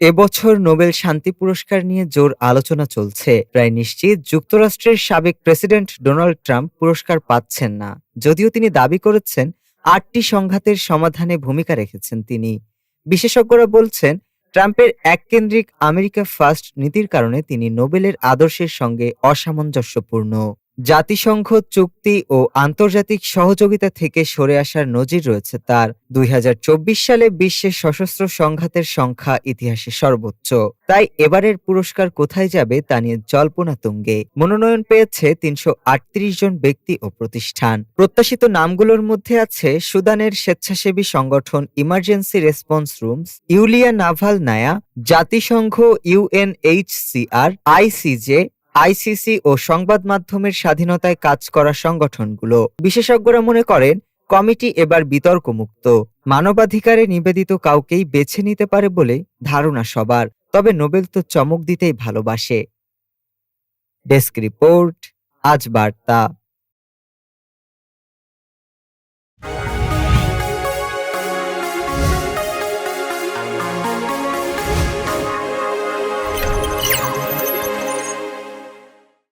এবছর নোবেল শান্তি পুরস্কার নিয়ে জোর আলোচনা চলছে। প্রায় নিশ্চিত যুক্তরাষ্ট্রের সাবেক প্রেসিডেন্ট ডোনাল্ড ট্রাম্প পুরস্কার পাচ্ছেন না। যদিও তিনি দাবি করেছেন, আটটি সংঘাতের সমাধানে ভূমিকা রেখেছেন তিনি। বিশেষজ্ঞরা বলছেন, ট্রাম্পের এককেন্দ্রিক আমেরিকা ফার্স্ট নীতির কারণে তিনি নোবেলের আদর্শের সঙ্গে অসামঞ্জস্যপূর্ণ। জাতিসংঘ, চুক্তি ও আন্তর্জাতিক সহযোগিতা থেকে সরে আসার নজির রয়েছে তার দুই হাজার চব্বিশ সালে বিশ্বের সশস্ত্র সংঘাতের সংখ্যা ইতিহাসে সর্বোচ্চ। তাই এবারের পুরস্কার কোথায় যাবে তা নিয়ে জল্পনা তুঙ্গে। মনোনয়ন পেয়েছে তিনশো আটত্রিশ জন ব্যক্তি ও প্রতিষ্ঠান। প্রত্যাশিত নামগুলোর মধ্যে আছে সুদানের স্বেচ্ছাসেবী সংগঠন emergency response rooms Yulia Naval Naya, জাতিসংঘ, ইউএনএইচসিআর, আইসিজে আইসিসি ও সংবাদ মাধ্যমের স্বাধীনতায় কাজ করা সংগঠনগুলো। বিশেষজ্ঞরা মনে করেন, কমিটি এবার বিতর্কমুক্ত। মানবাধিকারে নিবেদিত কাউকেই বেছে নিতে পারে বলে ধারণা সবার, তবে নোবেল তো চমক দিতেই ভালোবাসে। ডেস্ক রিপোর্ট, আজ বার্তা।